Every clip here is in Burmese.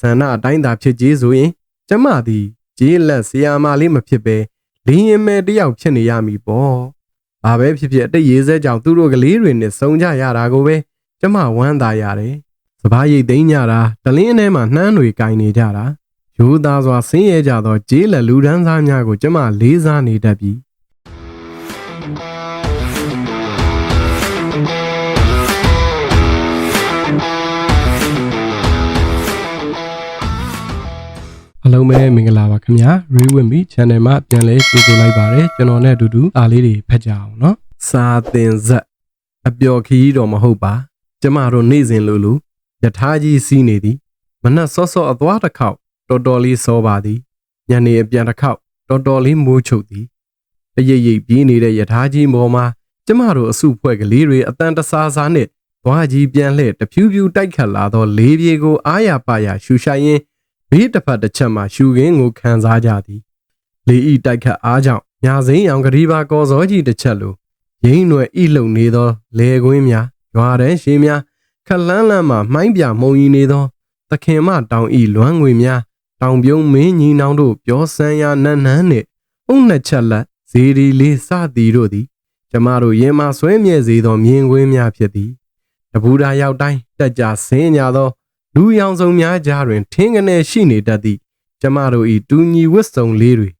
ဆန္ဒအတိုင်းသာဖြစ်ကြီးဆိုရင်ကျမသည်ကြေးလက်ဆရာမလေးမဖြစ်ပဲလင်းရင်မဲ့တယောက်ဖြစ်နေရမည်ပေါ့။ဘာပဲဖြစ်ဖြစ်အတိတ်ရေးစဲကြောင့်သူတို့ကလေးတွေနဲ့စုံကြရတာကိုပဲကျမဝမ်းသာရတယ်။စပားရိတ်သိမ်းကြတာတလင်းထဲမှာနှမ်းတွေကင်နေကြတာရိုးသားစွာဆင်းရဲကြသောကြေးလက်လူဒန်းစားများကိုကျမလေးစားနေတတ်ပြီ။ အားလုံးပဲမင်္ဂလာပါခင်ဗျာ Rewinme Channel မှာပြန်လဲကြိုဆိုလိုက်ပါတယ်ကျွန်တော်နဲ့အတူတူအားလေးတွေဖတ်ကြအောင်နော်စာသင်ဇက်အပျော်ခရီးတော်မဟုတ်ပါ ကျမတို့နေ့စဉ်လိုလိုယထာကြီးစီးနေသည်မနှက်စောစောအသွားတစ်ခေါက်တော်တော်လေးစောပါသည်ညနေအပြန်တစ်ခေါက်တော်တော်လေးမိုးချုပ်သည်အရိပ်ရိပ်ပြေးနေတဲ့ယထာကြီးပေါ်မှာကျမတို့အစုဖွဲ့ကလေးတွေအတန်တဆာဆာနဲ့ဘွားကြီးပြန်လှည့်တဖြူးဖြူးတိုက်ခတ်လာသောလေးပြေကိုအားရပါရရှူရှိုင်းရင်း ဘေးတစ်ဖက်တစ်ချက်မှရှူခင်းကိုခံစားကြသည်လေဤတိုက်ခတ်အားကြောင့်ညာစိမ်းအောင်ကလေးပါကော်စောကြီးတစ်ချက်လိုရင်းနွယ်ဤလုံနေသောလေကွင်းများရွာတန်းရှည်များခလန်းလန်းမှမှိုင်းပြမှုံရီနေသောသခင်မတောင်ဤလွမ်းငွေများတောင်ပြုံးမင်းညီနောင်တို့ပြောဆန်းရနန်းနန်းနှင့်အုံနှစ်ချက်လက်ဇေဒီလေးစသည်တို့သည်ကျမတို့ရင်မဆွဲမြဲစေသောမြင်ကွင်းများဖြစ်သည်တပူတာရောက်တိုင်းတက်ကြဆင်းကြသော လူရောင်စုံများကြားတွင် ထင်းကနေရှိနေတတ်သည့်ကျမတို့၏တူညီဝတ်စုံလေးတွေ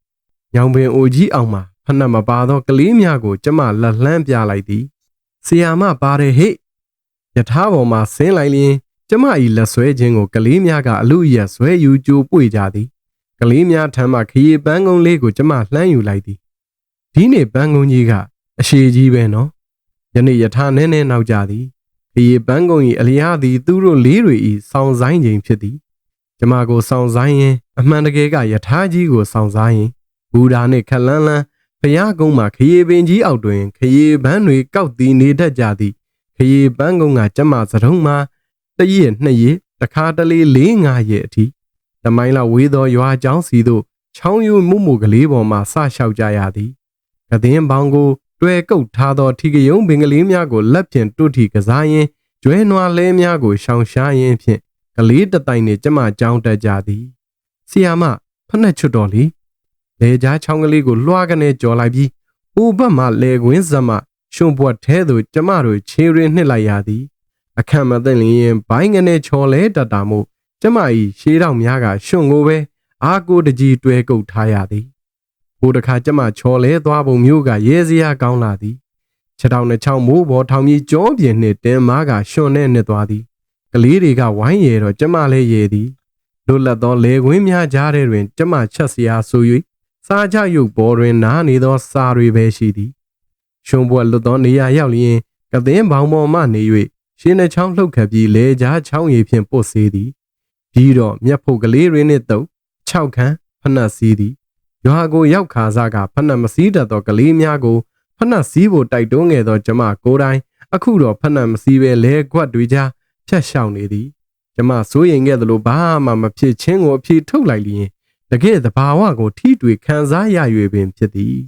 ညောင်ပင်အိုကြီးအောင်မှဖနှက်မပါသောကလေးများကို ကျမလက်လှမ်းပြလိုက်သည်ဆီယာမပါတယ်ဟိယထာပေါ်မှဆင်းလိုက်လျင် ကျမ၏လက်ဆွဲခြင်းကိုကလေးများကအလူအယက်ဆွဲယူကြိုပွေကြသည်ကလေးများထမ်းမှခရီးပန်းကုန်းလေးကိုကျမလှမ်းယူလိုက်သည်ဒီနေ့ပန်းကုန်းကြီးကအရှိကြီးပဲနော်ယနေ့ယထာနဲနဲနောက်ကြသည် ဒီပန်းကုံ၏အလျားသည်သူတို့လေးတွေ၏စောင်းဆိုင်ခြင်းဖြစ်သည်ကျမကိုစောင်းဆိုင်ရင်အမှန်တကယ်ကယထာကြီးကိုစောင်းဆိုင်ရင်ဘူဓာနှင့်ခလန်းလန်းဖျားကုန်းမှာခရီးပင်ကြီးအောက်တွင်ခရီးပန်းတွေကောက်တည်နေတတ်ကြသည်ခရီးပန်းကုန်းကကျမစတုံးမှာတရက်နှစ်ရက်တခါတလေလေးငါရက်အထိတမိုင်းလောက်ဝေးသောရွာကျောင်းစီသို့ချောင်းယူမှုမှုကလေးပေါ်မှဆလျှောက်ကြရသည်ကသင်းပေါင်းကို တွဲကုတ်ထားသောထီကယုံပင်ကလေးများကိုလက်ဖြင့်တွတ်ထီကစားရင်းကျွဲနွားလဲများကိုရှောင်ရှားရင်းဖြင့်ကလေးတတိုင်နှင့်ကျမကြောင်းတက်ကြသည်ဆီယာမဖက်နှက်ချွတ်တော်လီလေကြားချောင်းကလေးကိုလွှားကနေကြော်လိုက်ပြီးဥဘတ်မှလေကွင်းဇမရှုံပွက်ထဲသို့ကျမတို့ခြေရင်းနှစ်လိုက်ရသည်အခန့်မသိလျင်ဘိုင်းကနေချော်လဲတတ်တာမို့ကျမ၏ရှေးတော်များကရှုံကိုပဲအာကိုတကြီးတွဲကုတ်ထားရသည် ဘိုးတခါကျမချော်လဲသွားပုံမျိုးကရဲစရာကောင်းလာသည်ခြေထောက်နှချောင်းမိုးပေါ်ထောင်ကြီးကြောပြင်းနှင့်တင်းမားကရှွန်နဲ့နှစ်သွားသည်ကလေးတွေကဝိုင်းရတော့ကျမလည်းရေသည်လွတ်လပ်သောလေကွင်းများကြားထဲတွင် ကျမချက်စရာဆို၍စားကြရုပ်ပေါ်တွင်နားနေသောစာတွေပဲရှိသည်ရှုံပွက်လွတ်သောနေရာရောက်လျင်ကသင်းပေါင်ပေါ်မှနေ၍ရှင်းနှချောင်းလှုပ်ခတ်ပြီးလေကြားချောင်းရည်ဖြင့်ပုတ်စေးသည်ပြီးတော့မျက်ဖုတ်ကလေးတွေနှင့်တုပ်၆ခန်းဖနှက်စည်းသည် ရွာကိုရောက်ခါစားကဖနှက်မစည်းတတ်သောကလေးများကိုဖနှက်စည်းဖို့တိုက်တွန်းခဲ့သောကျမကိုယ်တိုင်အခုတော့ဖနှက်မစည်းပဲလဲခွက်တွေကြားဖြတ်ရှောင်နေသည်ကျမစိုးရင်ခဲ့သလိုဘာမှမဖြစ်ချင်းကိုအပြေထုတ်လိုက်လျင်တကယ်သဘာဝကိုထိတွေ့ခံစားရ၍ပင်ဖြစ်သည်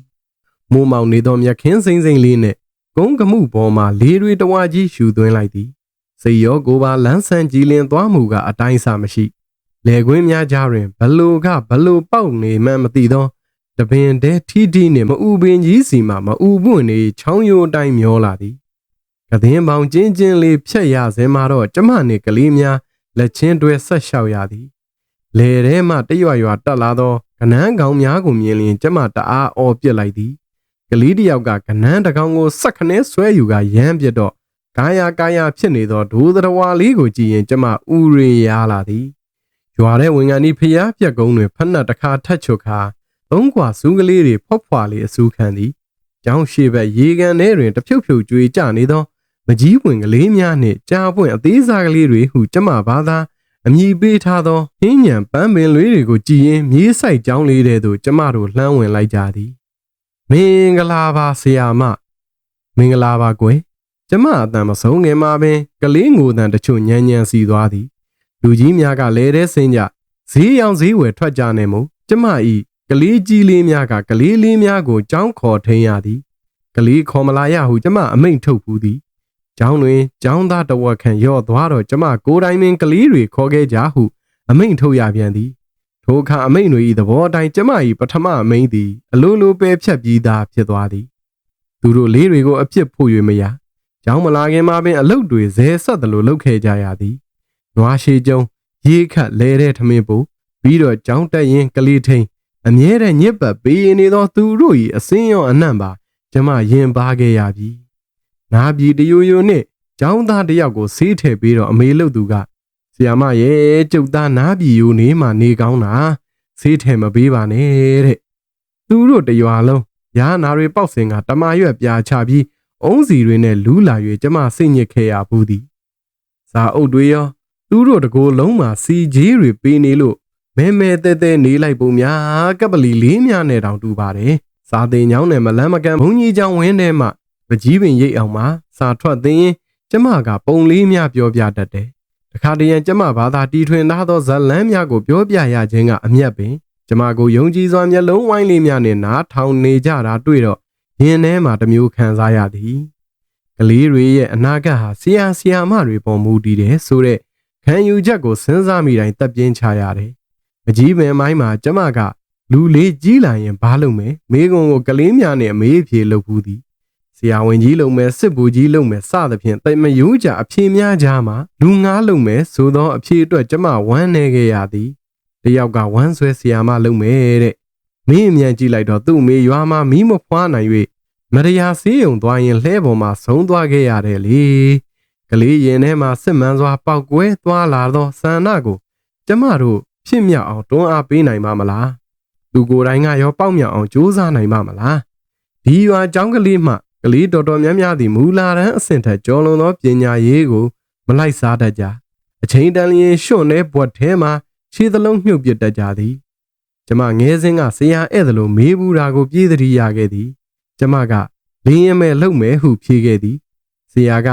မိုးမောင်နေသောမြက်ခင်းစိမ့်စိမ့်လေးနဲ့ကုန်းကမှုပေါ်မှလေတွေတဝါကြီးရှူသွင်းလိုက်သည်စိတ်ရောကိုယ်ပါလန်းဆန်းကြည်လင်သွားမှုကအတိုင်းအဆမရှိ လေကွင်းများကြားတွင်ဘလိုကဘလိုပေါက်နေမှန်းမသိသောတပင်တဲထီထီနှင့်မအူပင်ကြီးစီမှမအူပွင့်နေချောင်းရိုးအတိုင်းမျောလာသည်ကသင်းပေါင်ကျင်းကျင်းလေးဖြတ်ရစဲမှာတော့ကျမနှင့်ကလေးများလက်ချင်းတွဲဆက်လျှောက်ရသည်လေထဲမှတရွရွတက်လာသောကနန်းကောင်များကိုမြင်လျင်ကျမတအားအော်ပြစ်လိုက်သည်ကလေးတစ်ယောက်ကကနန်းတကောင်ကိုစက်ခနဲဆွဲယူကရမ်းပြစ်တော့ကာယာကာယာဖြစ်နေသောဒိုးတော်ဝါလေးကိုကြည့်ရင်ကျမဥရေရလာသည် ရွာတဲ့ဝင်ကန်ဤဖျားပြက်ကုန်းတွင်ဖက်နှက်တစ်ခါထက်ချွတ်ခါသုံးကွာစူးကလေးတွေဖွက်ဖွာလေးအစူးခံသည်ကျောင်းရှိဘက်ရေကန်ထဲတွင်တဖြုတ်ဖြုတ်ကြွေကြနေသောမကြီးပွင့်ကလေးများနှင့်ကြားပွင့်အသေးစားကလေးတွေဟုကျမဘာသာအမည်ပေးထားသောဟင်းညံပန်းပင်လေးတွေကိုကြည်ရင်မြေးဆိုင်ကျောင်းလေးတဲ့သို့ကျမတို့လှမ်းဝင်လိုက်ကြသည်မင်္ဂလာပါဆရာမမင်္ဂလာပါကွယ်ကျမအတန်မဆုံးငယ်မှာပင်ကလေးငိုတန်တချို့ညံညံစီသွားသည် လူကြီးများကလဲတဲ့ဆင်းကြဈေးရောင်ဈေးဝယ်ထွက်ကြနေမှုကျမဤကလေးကြီးလေးများကကလေးလေးများကိုကြောင်းခေါ်ထိန်ရသည်ကလေးခေါ်မလာရဟုကျမအမိန့်ထုတ်ဘူးသည်ကျောင်းတွင်ကျောင်းသားတဝက်ခန့်ရော့သွားတော့ကျမကိုယ်တိုင်ပင်ကလေးတွေခေါ်ခဲ့ကြဟုအမိန့်ထုတ်ရပြန်သည်ထိုအခါအမိန့်တွေ၏သဘောအတိုင်းကျမ၏ပထမအမိန့်သည်အလိုလိုပယ်ဖြတ်ပြီးသားဖြစ်သွားသည်သူတို့လေးတွေကိုအပြစ်ဖို့၍မရကျောင်းမလာခင်မှာပင်အလုတ်တွေဇဲဆက်သလိုလုပ်ခဲ့ကြရသည် နွားရှိကျုံရေခတ်လဲတဲ့ထမင်းပို့ပြီးတော့ကျောင်းတက်ရင်ကလေးထိန်အမြဲတမ်းညစ်ပတ်ပေးနေသောသူတို့၏အစင်းရောအနှံ့ပါကျမရင်ပါခဲ့ရပြီနာပြီတယိုယိုနှင့်ကျောင်းသားတစ်ယောက်ကိုဆေးထည့်ပြီးတော့အမေလို့သူကဆီယာမရဲ့ကျုပ်သားနားပြီယိုနေမှနေကောင်းတာဆေးထည့်မပေးပါနဲ့တဲ့သူတို့တရွာလုံးရာနာတွေပေါက်စင်ကတမရွက်ပြာချပြီးအုံးစီတွေနဲ့လူးလာ၍ကျမစိတ်ညစ်ခဲ့ရဘူးသည်ဇာအုပ်တွေရော သူတို့တကိုယ်လုံးမှာစီကြီးတွေပေးနေလို့မဲမဲတဲတဲနေလိုက်ပုံများကပလီလေးများနဲ့တောင်တူပါတယ်စာတင်ညောင်းနဲ့မလန်းမကန်းဘုံကြီးချောင်းဝင်းထဲမှာပကြီးပင်ရိတ်အောင်မှာစာထွက်သိရင်ကျမကပုံလေးများပြောပြတတ်တယ်တခါတရံကျမဘာသာတီထွင်ထားသောဇလန်းများကိုပြောပြရခြင်းကအမျက်ပင်ကျမကိုယုံကြည်စွာမျက်လုံးဝိုင်းလေးများနဲ့နားထောင်နေကြတာတွေ့တော့ရင်ထဲမှာတစ်မျိုးခံစားရသည်ကလေးတွေရဲ့အနာဂတ်ဟာဆရာဆရာမတွေပေါ်မူတည်တယ်ဆိုတဲ့ ခံယူချက်ကိုစဉ်းစားမိတိုင်းတက်ပြင်းချရတယ်။မကြီးပင်မိုင်းမှာကျမကလူလေးကြီးလာရင်ဘာလုပ်မယ်မိကုံကိုကလေးများနဲ့အမေးဖြေလုပ်ဘူးသည်ဆရာဝန်ကြီးလုပ်မယ်စစ်ဘူကြီးလုပ်မယ်စသဖြင့်တိတ်မယိုးကြအဖြေများကြားမှာလူငားလုပ်မယ်ဆိုသောအဖြေအတွက်ကျမဝမ်းနေခဲ့ရသည်တယောက်ကဝမ်းဆွဲဆရာမလုပ်မယ်တဲ့မင်းအမြန်ကြည့်လိုက်တော့သူ့မေရွာမှာမီးမဖွားနိုင်၍မရယာဆေးရုံသွားရင်လှဲပေါ်မှာဆုံးသွားခဲ့ရတယ်လေ ကလေးရင်ထဲမှာစစ်မှန်စွာပောက်ကွဲသွားလာသောဆန္ဒကိုကျမတို့ဖြစ်မြောက်အောင်တွန်းအားပေးနိုင်ပါမလားသူကိုယ်တိုင်ကရောပေါက်မြောက်အောင်ကြိုးစားနိုင်ပါမလားဒီရွာကျောင်းကလေးမှကလေးတော်တော်များများသည်မူလာတန်းအဆင့်ထက်ကျော်လွန်သောပညာရေးကိုမလိုက်စားတတ်ကြအချိန်တန်လျင်ရွှွန့်တဲ့ဘွက်ထဲမှာခြေသလုံးမြုပ်ပစ်တတ်ကြသည်ကျမငဲစင်းကဆရာဧည့်သည်လိုမေးဘူးတာကိုပြေးသတိရခဲ့သည်ကျမကလင်းရဲမဲ့လှုပ်မဲဟုဖြေခဲ့သည်ဆရာက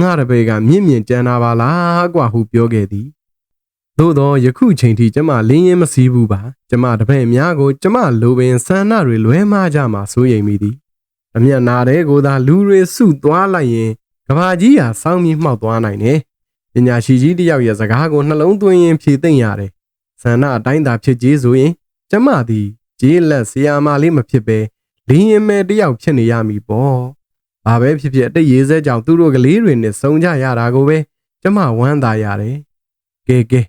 ငါတပည့်ကမြင့်မြင့်ကြမ်းနာပါလားကွာဟုပြောခဲ့သည်သို့သောယခုချိန်ထိကျမလင်းရင်မစည်းဘူးပါကျမတပည့်များကိုကျမလိုပင်ဆန္ဒတွေလွဲမှားကြမှာစိုးရိမ်မိသည်အမျက်နာတဲ့ကိုသာလူတွေစုသွားလိုက်ရင်ကဘာကြီးဟာစောင်းပြီးမှောက်သွားနိုင်တယ်ပညာရှိကြီးတယောက်ရဲ့စကားကိုနှလုံးသွင်းရင်ဖြေသိမ့်ရတယ်ဆန္ဒအတိုင်းသာဖြစ်ကြီးဆိုရင် ကျမသည်ဂျေးလက်ဆရာမလေးမဖြစ်ပဲလင်းရင်မဲတယောက်ဖြစ်နေရမည်ပေါ့။ ဘာပဲဖြစ်ဖြစ်အတိတ်ရေးစဲကြောင့်သူတို့ကလေးတွေနဲ့စုံကြရတာကိုပဲကျမဝမ်းသာရတယ်။ကဲကဲ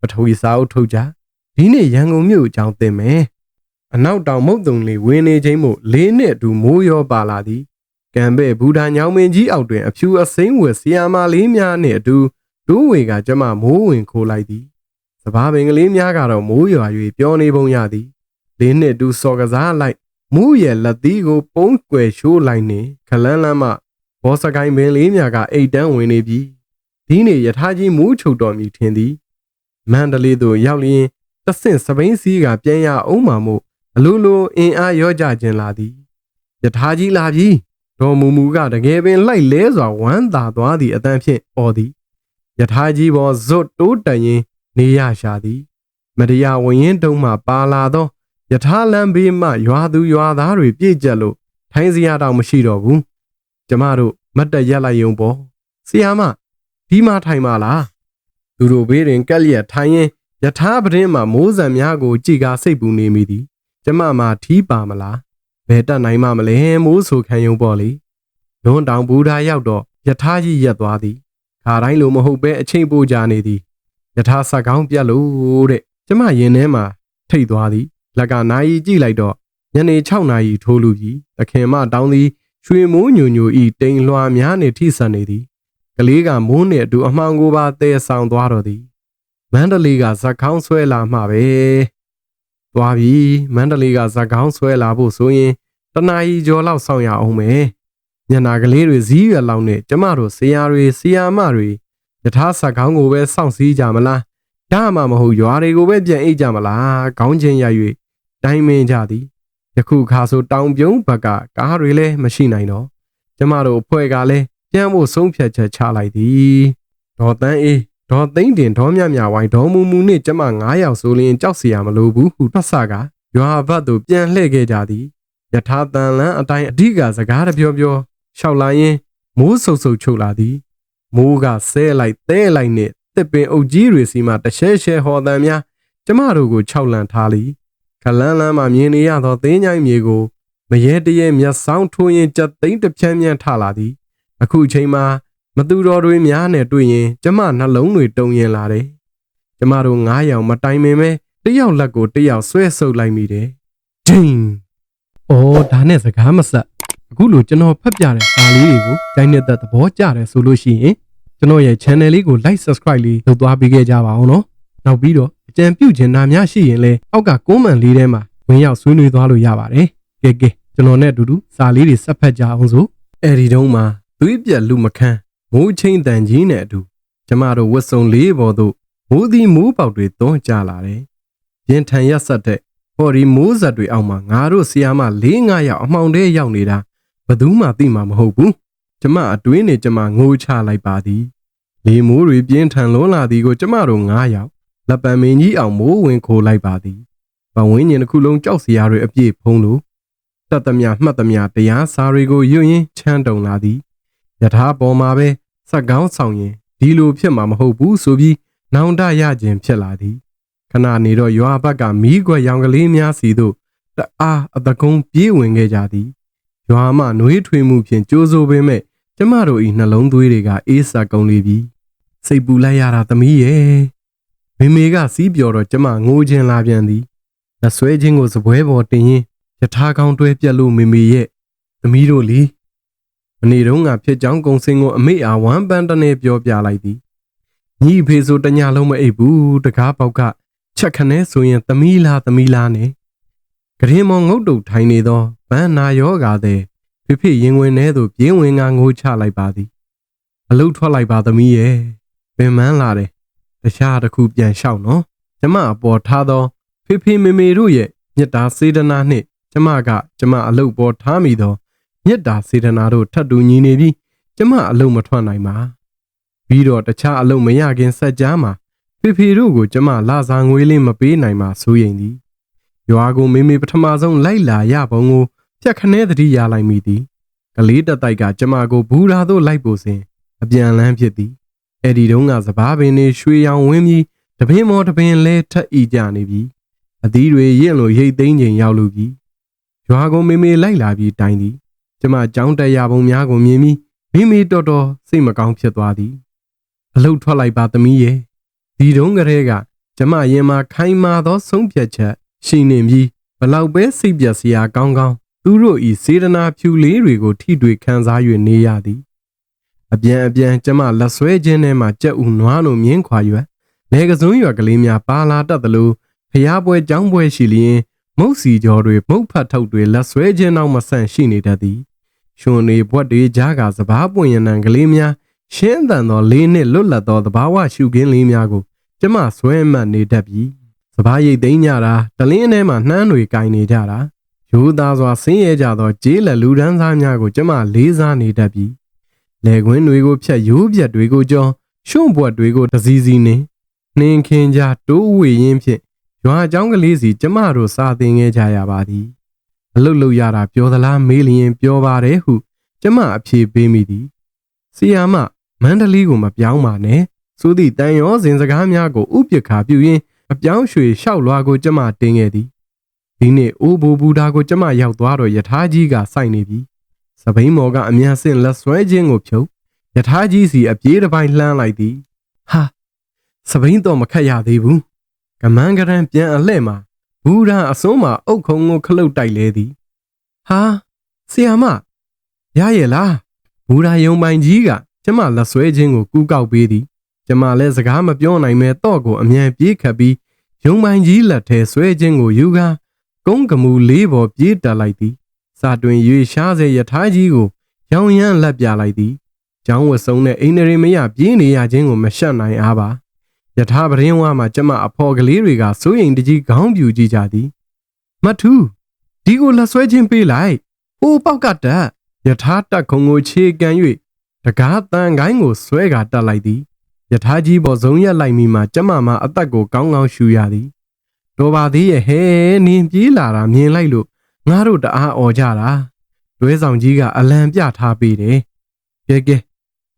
ပထဝီစာအုပ်ထုတ်ကြ။ဒီနေ့ရန်ကုန်မြို့အကြောင်းသင်မယ်။အနောက်တောင်မုတ်တုံလေးဝင်းနေချင်းမို့လေးနှစ်အတူမိုးရောပါလာသည်။ကံပဲဘူဒာညောင်မင်းကြီးအောက်တွင်အဖြူအစိမ်းဝယ်ဆီယာမာလေးများနှင့်အတူဒိုးဝေကကျမမိုးဝင်ခိုးလိုက်သည်။စဘာပင်ကလေးများကတော့မိုးရွာ၍ပျော်နေပုံရသည်။လေးနှစ်တူစော်ကစားလိုက် မူးရဲ့လက်သီးကိုပုံးကွယ်ရှိုးလိုက်နေခလန်းလန်းမှဘောစကိုင်းပင်လေးများကအိတ်တန်းဝင်နေပြီဒီနေ့ယထာကြီးမူးချုပ်တော်မူထင်သည်မန္တလေးသို့ရောက်လျင်တဆင့်စပိန်စီးကပြန်ရအောင်မှမို့အလိုလိုအင်အားရောကြခြင်းလာသည်ယထာကြီးလာပြီဒေါ်မူမူကတကယ်ပင်လိုက်လဲစွာဝမ်းသာသွားသည့်အတန်းဖြင့်អော်သည်ယထာကြီးပေါ်ဇွတ်တိုးတန်ရင်နေရရှာသည်မတရားဝင်ရင်တုံးမှပါလာသော ယထာလမ်းဘေးမှရွာသူရွာသားတွေပြည့်ကျက်လို့ထိုင်းစရာတောင်မရှိတော့ဘူးကျမတို့မတ်တက်ရက်လိုက်ယုံပေါ့ဆီယာမဒီမှာထိုင်ပါလားသူတို့ဘေးတွင်ကက်လျက်ထိုင်ရင်ယထာပဒင်းမှာမိုးစံများကိုကြည်ကာစိတ်ပူနေမိသည်ကျမမှာထီးပါမလားဘယ်တက်နိုင်မှမလဲမိုးဆိုခံယုံပေါ့လေလွန်တောင်ဘူဓာရောက်တော့ယထာကြီးရက်သွားသည်ခါတိုင်းလိုမဟုတ်ပဲအချိန်ပိုကြနေသည်ယထာဆက်ကောင်းပြက်လို့တဲ့ကျမရင်ထဲမှာထိတ်သွားသည် လက်ကနိုင်ကြည့်လိုက်တော့ညနေ6နာရီထိုးလူပြီသခင်မတောင်းသည်ရွှေမိုးညိုညိုဤတိမ်လွှာများနှင့်ထိစပ်နေသည်ကလေးကမိုးနှင့်အတူအမှောင်ကိုပါတည်ဆောင်သွားတော်သည်မန္တလေးကဇက်ခေါင်းဆွဲလာမှပဲသွားပြီမန္တလေးကဇက်ခေါင်းဆွဲလာဖို့ဆိုရင်တနာရီကျော်လောက်စောင့်ရအောင်မယ်ညနာကလေးတွေဇီးရွယ်လောက်နဲ့ကျမတို့ဆရာတွေဆရာမတွေယထာဇက်ခေါင်းကိုပဲစောင့်စည်းကြမလားဒါမှမဟုတ်ရွာတွေကိုပဲပြန်အိတ်ကြမလားခေါင်းချင်းရ၍ တိုင်းမင်းကြသည်ယခုခါဆိုတောင်ပြုံးဘက်ကကားတွေလည်းမရှိနိုင်တော့ကျမတို့အဖွဲ့ကလည်းပြန်ဖို့ဆုံးဖြတ်ချက်ချလိုက်သည်ဒေါ်တန်းအေးဒေါ်သိန်းတင်ဒေါ်မြမြဝိုင်းဒေါ်မူမူနဲ့ကျမ9ယောက်ဆိုရင်ကြောက်စရာမလိုဘူးဟုထွက်ဆကရွာဘက်သို့ပြန်လှည့်ခဲ့ကြသည်ယထာတန်လန်းအတိုင်းအဓိကစကားတပြောပြောလျှောက်လာရင်မိုးဆုပ်ဆုပ်ချုပ်လာသည်မိုးကဆဲလိုက်တဲလိုက်နဲ့တစ်ပင်အုပ်ကြီးတွေစီမှတရှဲရှဲဟော်တန်များကျမတို့ကိုခြောက်လန့်ထားလီ ခလန်းလန်းမှမြင်နေရသောသင်းချိုင်းမြေကိုမရဲတရဲမျက်စောင်းထိုးရင်ကြက်သိန်းတစ်ဖြန်းဖြန်းထလာသည်အခုချိန်မှာမသူတော်တွေများနဲ့တွေ့ရင်ကျမနှလုံးတွေတုန်ရင်လာတယ်ကျမတို့9ယောက်မတိုင်မင်ပဲတယောက်လက်ကိုတယောက်ဆွဲဆုပ်လိုက်မိတယ်ဂျင်းအော်ဒါနဲ့စကားမဆက်အခုလိုကျွန်တော်ဖတ်ပြတဲ့စာလေးတွေကိုကြိုင်းနေတဲ့သဘောကျတယ်ဆိုလို့ရှိရင်ကျွန်တော်ရဲ့ channel လေးကို like subscribe လေးလုပ်သွားပေးခဲ့ကြပါအောင်နော်နောက်ပြီးတော့ အကြံပြုချင်တာများရှိရင်လည်းအောက်က comment လေးထဲမှာဝင်ရောက်ဆွေးနွေးသွားလို့ရပါတယ်ကဲကဲကျွန်တော်နဲ့အတူတူစာလေးတွေဆက်ဖတ်ကြအောင်ဆိုအဲ့ဒီတုန်းမှာသွေးပြက်လူမခန်းမိုးချင်းတန်ကြီးနဲ့အတူကျမတို့ဝတ်စုံလေးပေါ်သို့မိုးသည်မိုးပေါက်တွေသွန်းကြလာတယ်ရင်ထန်ရက်ဆက်တဲ့ဟော်ဒီမိုးဆက်တွေအောက်မှာငါတို့ဆီယာမ၄၅ယောက်အမှောင်ထဲရောက်နေတာဘယ်သူမှသိမှာမဟုတ်ဘူးကျမအတွင်းနေကျမငိုချလိုက်ပါသည်လေမိုးတွေပြင်းထန်လွန်းလာသည်ကိုကျမတို့၅ယောက် လက်ပံမင်းကြီးအောင်မိုးဝင်ခိုးလိုက်ပါသည်ပဝင်းညင်တစ်ခုလုံးကြောက်စရာတွေအပြည့်ဖုံးလို့တတ်သမျှမှတ်သမျှတရားစာတွေကိုယွရင်ချမ်းတုံလာသည်ယထာပေါ်မှာပဲစက်ကောင်းဆောင်ရင်ဒီလိုဖြစ်မှာမဟုတ်ဘူးဆိုပြီးနောင်တရခြင်းဖြစ်လာသည်ခဏနေတော့ရွာဘက်ကမီးခွက်ရောင်ကလေးများစီသို့တအားအတကုံပြေးဝင်ခဲ့ကြသည်ရွာမှနှွေးထွေးမှုဖြင့်ကြိုးစိုးပေမဲ့ကျမတို့ဤနှလုံးသွေးတွေကအေးဆက်ကုန်လေပြီစိတ်ပူလိုက်ရတာသမီးရဲ့ မေမေကစီးပြော်တော့ကျမငိုခြင်းလာပြန်သည်လက်ဆွဲခြင်းကိုစပွဲပေါ်တင်ရင်ယထာကောင်းတွဲပြက်လို့မေမေရဲ့သမီးတို့လီမနေ့တုန်းကဖြစ်ကြောင်းကုံစင်ကိုအမေအားဝမ်းပန်းတနေပြောပြလိုက်သည်ညီဖေဆိုတညလုံးမအိပ်ဘူးတကားပေါက်ကချက်ခနဲဆိုရင်သမီးလားသမီးလားနဲ့ကရင်မောင်ငုတ်တုတ်ထိုင်နေသောဗန်းနာယောဂါတဲ့ဖေဖေရင်ဝင်ထဲသို့ပြင်းဝင်ကငိုချလိုက်ပါသည်အလုတ်ထွက်လိုက်ပါသမီးရဲ့ပင်မန်းလာတယ် တခြားတစ်ခုပြန်လျှောက်နော်ကျမအပေါ်ထားသော ဖေဖေမေမေတို့ရဲ့မေတ္တာစေတနာနှင့်ကျမကကျမအလုတ်ပေါ်ထားမိသောမေတ္တာစေတနာတို့ထပ်တူညီနေပြီးကျမအလုတ်မထွက်နိုင်ပါပြီးတော့တခြားအလုတ်မရခင်ဆက်ကြားမှာဖေဖေတို့ကိုကျမလာစာငွေလေးမပေးနိုင်မှဆိုရင်သည်ရွာကိုမေမေပထမဆုံးလိုက်လာရပုံကိုဖြတ်ခနဲတတိရလိုက်မိသည်ကလေးတတိုက်ကကျမကိုဘူးရာသို့လိုက်ပို့စဉ်အပြန်လန်းဖြစ်သည် အဲ့ဒီတုန်းကစပားပင်တွေရွှေရောင်ဝင်းပြီးတပင်းမော်တပင်းလဲထက်ဤကြနေပြီအသီးတွေရင့်လို့ရိတ်သိမ်းချိန်ရောက်လူပြီရွာကိုမေမေလိုက်လာပြီးတိုင်သည်ကျမကြောင်းတက်ရပုံများကိုမြင်ပြီးမိမိတော်တော်စိတ်မကောင်းဖြစ်သွားသည်အလုတ်ထွက်လိုက်ပါသမီးရဲ့ဒီတုန်းကလေးကကျမရင်မှာခိုင်မာသောဆုံးဖြတ်ချက်ရှိနေပြီးဘလောက်ပဲစိတ်ပြက်စရာကောင်းကောင်းသူတို့ဤစေတနာဖြူလေးတွေကိုထိတွေ့ခံစား၍နေရသည် အပြန်အပြန်ကျမလက်ဆွဲခြင်းထဲမှကြက်ဥနွားလိုမြင်းခွာရွယ်လေကစုံရွက်ကလေးများပါလာတတ်သလိုဖျားပွဲကြောင်းပွဲရှိလျင်မုတ်စီကျော်တွေမုတ်ဖတ်ထုတ်တွေလက်ဆွဲခြင်းနောက်မဆန့်ရှိနေတတ်သည်ရှင်နေဘွက်တွေကြားကစပားပွင့်ရနံကလေးများရှင်းတန်သောလေးနှင့်လွတ်လပ်သောသဘာဝရှုခင်းလေးများကိုကျမဆွဲမှတ်နေတတ်ပြီစပားရိတ်သိမ်းကြတာတလင်းထဲမှာနှမ်းတွေကင်နေကြတာရိုးသားစွာဆင်းရဲကြသောကျေးလက်လူဒန်းစားများကိုကျမလေးစားနေတတ်ပြီ လေကွင်းတွေကိုဖြတ်ရိုးပြက်တွေကိုကြောရှုံပွက်တွေကိုတစည်းစည်းနေနှင်းခင်းကြတိုးဝေရင်းဖြင့်ရွာအကြောင်းကလေးစီကျမတို့စာသင်ခဲ့ကြရပါသည်အလုတ်လုတ်ရတာပြောသလားမေးလျင်ပြောပါတယ်ဟု ကျမအဖြေပေးမိသည်ဆီယာမမန္တလေးကိုမပြောင်းပါနဲ့ဆိုသည့်တန်ရောစဉ်စကားများကိုဥပက္ခပြုရင်းအပြောင်းရွှေလျှောက်လွာကိုကျမတင်ခဲ့သည်ဒီနေ့အိုးဘူဘူတာကိုကျမရောက်သွားတော့ယထာကြီးကစိုက်နေပြီ စပိန်မော်ကအမြန်ဆင့်လက်ဆွဲခြင်းကိုဖြုတ်ယထာကြီးစီအပြေးတစ်ပိုင်းလှမ်းလိုက်သည်ဟာစပိန်တော့မခတ်ရသေးဘူးကမန်းကရန်ပြန်အလှဲ့မှာဘူရာအစွန်းမှာအုတ်ခုံကိုခလုတ်တိုက်လဲသည်ဟာဆီယာမရရဲ့လားဘူရာယုံပိုင်ကြီးကကျမလက်ဆွဲခြင်းကိုကူးကောက်ပေးသည်ကျမလည်းစကားမပြောနိုင်မဲတော့ကိုအမြန်ပြေးခတ်ပြီးယုံပိုင်ကြီးလက်ထဲဆွဲခြင်းကိုယူကာကုန်းကမူလေးပေါ်ပြေးတက်လိုက်သည် စာတွင်ရွေရှားစေယထာကြီးကိုရောင်ရမ်းလက်ပြလိုက်သည်ကျောင်းဝတ်စုံနဲ့အိန္ဒြေမယပြေးနေရခြင်းကိုမရှက်နိုင်အားပါယထာပရင်ဝါမှာကျမအဖော်ကလေးတွေကစိုးရိမ်တကြီးခေါင်းပြူကြည့်ကြသည်မထူးဒီကိုလက်ဆွဲခြင်းပေးလိုက်ဟိုပေါက်ကတက်ယထာတက်ခုံကိုခြေကန်၍တကားတန်ကိုင်းကိုဆွဲကာတက်လိုက်သည်ယထာကြီးပေါ်ဇုံရက်လိုက်မိမှကျမမအသက်ကိုကောင်းကောင်းရှူရသည်တော်ပါသေးရဲ့ဟဲနင်းပြေးလာတာမြင်လိုက်လို့ ငါတို့တအားអော်ကြတာတွဲဆောင်ကြီးကအလံပြထားပေးတယ်ကဲကဲ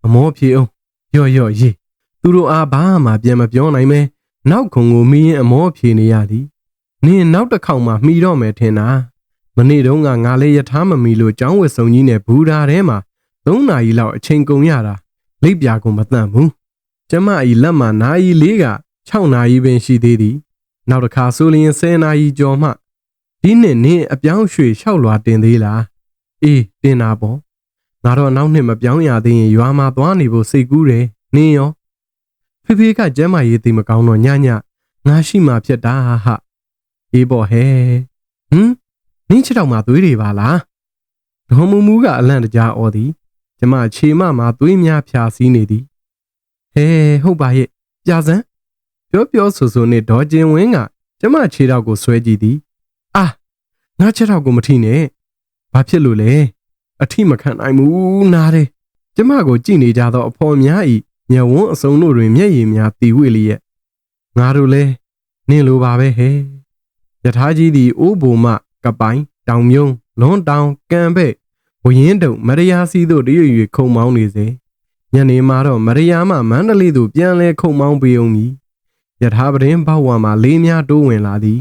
အမောဖြေအောင်ရော့ရော့ရေးသူတို့အားဘာမှပြန်မပြောနိုင်မဲနောက်ခုံကိုမီးရင်အမောဖြေနေရသည်နင်းနောက်တစ်ခေါက်မှမှီတော့မယ်ထင်တာမနေ့တုန်းကငါလေးယထာမမီလို့ចောင်းဝတ်စုံကြီးနဲ့ဘူဓာထဲမှာ၃နာရီလောက်အချိန်ကုန်ရတာလိပ်ပြာကုန်မတန့်ဘူးကျမဤလက်မှာနာရီလေးက6နာရီပင်ရှိသေးသည်နောက်တစ်ခါဆိုလျင်10နာရီကျော်မှ ဒီနှစ်နင်းအပြောင်းရွှေလျှောက်လွာတင်သေးလားအေးတင်တာပေါ့ငါတော့နောက်နှစ်မပြောင်းရသေးရင်ရွာမှာသွားနေဖို့စိတ်ကူးတယ်နင်းရောဖေဖေကကျမ်းမာရေးသိမကောင်းတော့ညညငါရှိမှဖြစ်တာဟာအေးပေါ့ဟဲ့ဟမ်နင်းချစ်တော်မှာသွေးတွေပါလားဒေါ်မူမူကအလန့်တကြားအော်သည်ကျမခြေမမှာသွေးများဖြာစည်းနေသည်ဟဲဟုတ်ပါရဲ့ပြစမ်းပြောပြောဆိုဆိုနဲ့ဒေါ်ကျင်ဝင်းကကျမခြေထောက်ကိုဆွဲကြည့်သည်အာ ငါခြေထောက်ကိုမထိနဲ့ဘာဖြစ်လို့လဲအထိမခံနိုင်ဘူးနားတယ်ကျမကိုကြည့်နေကြသောအဖော်များဤညဝန်းအစုံတို့တွင်မျက်ရည်များတီဝိလျက်ငါတို့လဲနင်းလိုပါပဲဟဲ့ယထာကြီးသည်အိုးဘုံမကပိုင်တောင်မြုံလွန်တောင်ကံပဲ့ဝရင်တုံမရယာစီတို့တရွရွခုံမောင်းနေစေညနေမှာတော့မရယာမှမန္တလေးသို့ပြန်လဲခုံမောင်းပေးအောင်မည်ယထာပရင်ဘောက်ဝါမှလေးများတိုးဝင်လာသည်